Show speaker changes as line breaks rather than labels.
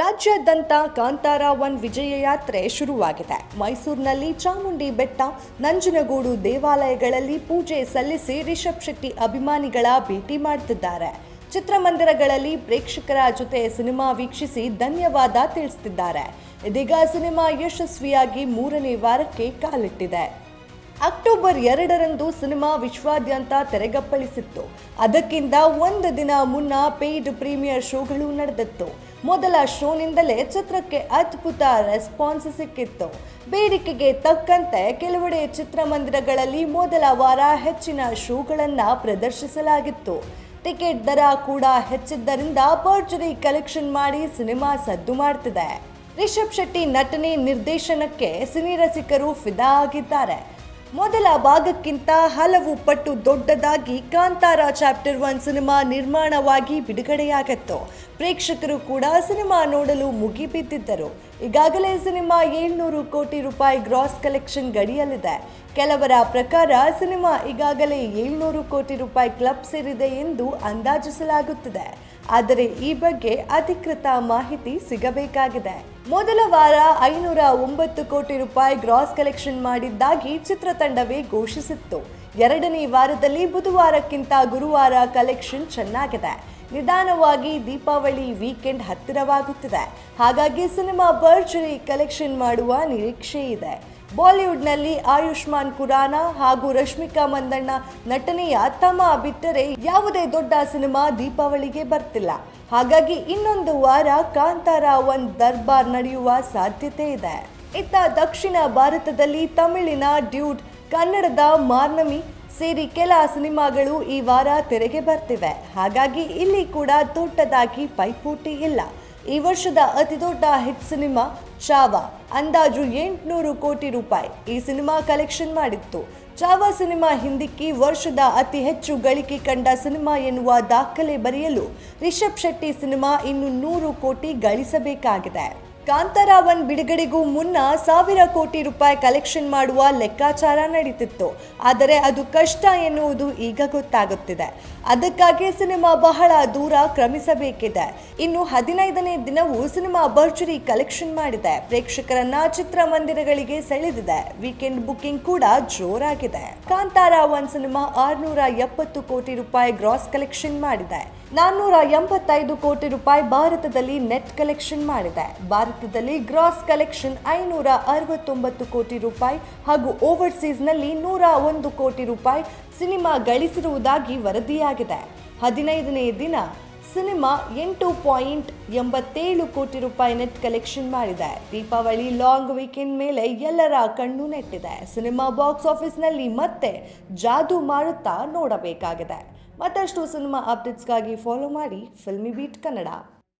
ರಾಜ್ಯಾದ್ಯಂತ ಕಾಂತಾರ ಒನ್ ವಿಜಯ ಯಾತ್ರೆ ಶುರುವಾಗಿದೆ. ಮೈಸೂರಿನಲ್ಲಿ ಚಾಮುಂಡಿ ಬೆಟ್ಟ, ನಂಜನಗೂಡು ದೇವಾಲಯಗಳಲ್ಲಿ ಪೂಜೆ ಸಲ್ಲಿಸಿ ರಿಷಬ್ ಶೆಟ್ಟಿ ಅಭಿಮಾನಿಗಳ ಭೇಟಿ ಮಾಡುತ್ತಿದ್ದಾರೆ ಚಿತ್ರಮಂದಿರಗಳಲ್ಲಿ ಪ್ರೇಕ್ಷಕರ ಜೊತೆ ಸಿನಿಮಾ ವೀಕ್ಷಿಸಿ ಧನ್ಯವಾದ ತಿಳಿಸುತ್ತಿದ್ದಾರೆ ಇದೀಗ ಸಿನಿಮಾ ಯಶಸ್ವಿಯಾಗಿ ಮೂರನೇ ವಾರಕ್ಕೆ ಕಾಲಿಟ್ಟಿದೆ. ಅಕ್ಟೋಬರ್ ಎರಡರಂದು ಸಿನಿಮಾ ವಿಶ್ವಾದ್ಯಂತ ತೆರೆಗಪ್ಪಳಿಸಿತ್ತು. ಅದಕ್ಕಿಂತ ಒಂದು ದಿನ ಮುನ್ನ ಪೇಯ್ಡ್ ಪ್ರೀಮಿಯರ್ ಶೋಗಳು ನಡೆದಿತ್ತು. ಮೊದಲ ಶೋನಿಂದಲೇ ಚಿತ್ರಕ್ಕೆ ಅದ್ಭುತ ರೆಸ್ಪಾನ್ಸ್ ಸಿಕ್ಕಿತ್ತು. ಬೇಡಿಕೆಗೆ ತಕ್ಕಂತೆ ಕೆಲವೆಡೆ ಚಿತ್ರಮಂದಿರಗಳಲ್ಲಿ ಮೊದಲ ವಾರ ಹೆಚ್ಚಿನ ಶೋಗಳನ್ನು ಪ್ರದರ್ಶಿಸಲಾಗಿತ್ತು. ಟಿಕೆಟ್ ದರ ಕೂಡ ಹೆಚ್ಚಿದ್ದರಿಂದ ಪರ್ಜರಿ ಕಲೆಕ್ಷನ್ ಮಾಡಿ ಸಿನಿಮಾ ಸದ್ದು ಮಾಡ್ತಿದೆ. ರಿಷಬ್ ಶೆಟ್ಟಿ ನಟನೆ ನಿರ್ದೇಶನಕ್ಕೆ ಸಿನಿ ರಸಿಕರು ಫಿದಾ ಆಗಿದ್ದಾರೆ. ಮೊದಲ ಭಾಗಕ್ಕಿಂತ ಹಲವು ಪಟ್ಟು ದೊಡ್ಡದಾಗಿ ಕಾಂತಾರ ಚಾಪ್ಟರ್ ಒನ್ ಸಿನಿಮಾ ನಿರ್ಮಾಣವಾಗಿ ಬಿಡುಗಡೆಯಾಗತ್ತು. ಪ್ರೇಕ್ಷಕರು ಕೂಡ ಸಿನಿಮಾ ನೋಡಲು ಮುಗಿಬಿದ್ದಿದ್ದರು. ಈಗಾಗಲೇ ಸಿನಿಮಾ ಏಳ್ನೂರು ಕೋಟಿ ರೂಪಾಯಿ ಗ್ರಾಸ್ ಕಲೆಕ್ಷನ್ ಗಡಿಯಲ್ಲಿದೆ. ಕೆಲವರ ಪ್ರಕಾರ ಸಿನಿಮಾ ಈಗಾಗಲೇ ಏಳ್ನೂರು ಕೋಟಿ ರೂಪಾಯಿ ಕ್ಲಬ್ ಸೇರಿದೆ ಎಂದು ಅಂದಾಜಿಸಲಾಗುತ್ತಿದೆ. ಆದರೆ ಈ ಬಗ್ಗೆ ಅಧಿಕೃತ ಮಾಹಿತಿ ಸಿಗಬೇಕಾಗಿದೆ. ಮೊದಲ ವಾರ ಐನೂರ ಒಂಬತ್ತು ಕೋಟಿ ರೂಪಾಯಿ ಗ್ರಾಸ್ ಕಲೆಕ್ಷನ್ ಮಾಡಿದ್ದಾಗಿ ಚಿತ್ರತಂಡವೇ ಘೋಷಿಸಿತ್ತು. ಎರಡನೇ ವಾರದಲ್ಲಿ ಬುಧವಾರಕ್ಕಿಂತ ಗುರುವಾರ ಕಲೆಕ್ಷನ್ ಚೆನ್ನಾಗಿದೆ. ನಿಧಾನವಾಗಿ ದೀಪಾವಳಿ ವೀಕೆಂಡ್ ಹತ್ತಿರವಾಗುತ್ತಿದೆ. ಹಾಗಾಗಿ ಸಿನಿಮಾ ಭರ್ಜರಿ ಕಲೆಕ್ಷನ್ ಮಾಡುವ ನಿರೀಕ್ಷೆ ಇದೆ ಬಾಲಿವುಡ್ನಲ್ಲಿ ಆಯುಷ್ಮಾನ್ ಖುರಾನ ಹಾಗೂ ರಶ್ಮಿಕಾ ಮಂದಣ್ಣ ನಟನೆಯ ತಮ ಬಿಟ್ಟರೆ ಯಾವುದೇ ದೊಡ್ಡ ಸಿನಿಮಾ ದೀಪಾವಳಿಗೆ ಬರ್ತಿಲ್ಲ. ಹಾಗಾಗಿ ಇನ್ನೊಂದು ವಾರ ಕಾಂತಾರ ಒನ್ ದರ್ಬಾರ್ ನಡೆಯುವ ಸಾಧ್ಯತೆ ಇದೆ. ಇತ್ತ ದಕ್ಷಿಣ ಭಾರತದಲ್ಲಿ ತಮಿಳಿನ ಡ್ಯೂಡ್, ಕನ್ನಡದ ಮಾರ್ನಮಿ ಸೇರಿ ಕೆಲ ಸಿನಿಮಾಗಳು ಈ ವಾರ ತೆರೆಗೆ ಬರ್ತಿವೆ. ಹಾಗಾಗಿ ಇಲ್ಲಿ ಕೂಡ ದೊಡ್ಡದಾಗಿ ಪೈಪೋಟಿ ಇಲ್ಲ. ಈ ವರ್ಷದ ಅತಿದೊಡ್ಡ ಹಿಟ್ ಸಿನಿಮಾ ಚಾವಾ. ಅಂದಾಜು ಎಂಟುನೂರು ಕೋಟಿ ರೂಪಾಯಿ. ಈ ಸಿನಿಮಾ ಕಲೆಕ್ಷನ್ ಮಾಡಿತ್ತು. ಚಾವಾ ಸಿನಿಮಾ ಹಿಂದಿಕ್ಕಿ ವರ್ಷದ ಅತಿ ಹೆಚ್ಚು ಗಳಿಕೆ ಕಂಡ ಸಿನಿಮಾ ಎನ್ನುವ ದಾಖಲೆ ಬರೆಯಲು ರಿಷಬ್ ಶೆಟ್ಟಿ ಸಿನಿಮಾ ಇನ್ನು ನೂರು ಕೋಟಿ ಗಳಿಸಬೇಕಾಗಿದೆ. ಕಾಂತಾರ ಒನ್ ಬಿಡುಗಡೆಗೂ ಮುನ್ನ ಸಾವಿರ ಕೋಟಿ ರೂಪಾಯಿ ಕಲೆಕ್ಷನ್ ಮಾಡುವ ಲೆಕ್ಕಾಚಾರ ನಡೀತಿತ್ತು. ಆದರೆ ಅದು ಕಷ್ಟ ಎನ್ನುವುದು ಈಗ ಗೊತ್ತಾಗುತ್ತಿದೆ. ಅದಕ್ಕಾಗಿ ಸಿನಿಮಾ ಬಹಳ ದೂರ ಕ್ರಮಿಸಬೇಕಿದೆ. ಇನ್ನು ಹದಿನೈದನೇ ದಿನವೂ ಸಿನಿಮಾ ಭರ್ಜರಿ ಕಲೆಕ್ಷನ್ ಮಾಡಿದೆ. ಪ್ರೇಕ್ಷಕರನ್ನ ಚಿತ್ರಮಂದಿರಗಳಿಗೆ ಸೆಳೆದಿದೆ. ವೀಕೆಂಡ್ ಬುಕಿಂಗ್ ಕೂಡ ಜೋರಾಗಿದೆ. ಕಾಂತಾರಾವನ್ ಸಿನಿಮಾ ಆರ್ನೂರ ಎಪ್ಪತ್ತು ಕೋಟಿ ರೂಪಾಯಿ ಗ್ರಾಸ್ ಕಲೆಕ್ಷನ್ ಮಾಡಿದೆ. ನಾನ್ನೂರ ಎಂಬತ್ತೈದು ಕೋಟಿ ರೂಪಾಯಿ ಭಾರತದಲ್ಲಿ ನೆಟ್ ಕಲೆಕ್ಷನ್ ಮಾಡಿದೆ. ಭಾರತದಲ್ಲಿ ಗ್ರಾಸ್ ಕಲೆಕ್ಷನ್ ಐನೂರ ಅರವತ್ತೊಂಬತ್ತು ಕೋಟಿ ರೂಪಾಯಿ ಹಾಗೂ ಓವರ್ಸೀಸ್ನಲ್ಲಿ ನೂರ ಒಂದು ಕೋಟಿ ರೂಪಾಯಿ ಸಿನಿಮಾ ಗಳಿಸಿರುವುದಾಗಿ ವರದಿಯಾಗಿದೆ. ಹದಿನೈದನೇ ದಿನ ಸಿನಿಮಾ ಎಂಟು ಪಾಯಿಂಟ್ ಎಂಬತ್ತೇಳು ಕೋಟಿ ರೂಪಾಯಿ ನೆಟ್ ಕಲೆಕ್ಷನ್ ಮಾಡಿದೆ. ದೀಪಾವಳಿ, ಲಾಂಗ್ ವೀಕೆಂಡ್ ಮೇಲೆ ಎಲ್ಲರ ಕಣ್ಣು ನೆಟ್ಟಿದೆ. ಸಿನಿಮಾ ಬಾಕ್ಸ್ ಆಫೀಸ್ನಲ್ಲಿ ಮತ್ತೆ ಜಾದೂ ಮಾಡುತ್ತಾ ನೋಡಬೇಕಾಗಿದೆ. ಮತ್ತಷ್ಟು ಸಿನಿಮಾ ಅಪ್ಡೇಟ್ಸ್ಗಾಗಿ ಫಾಲೋ ಮಾಡಿ ಫಿಲ್ಮಿ ಬೀಟ್ ಕನ್ನಡ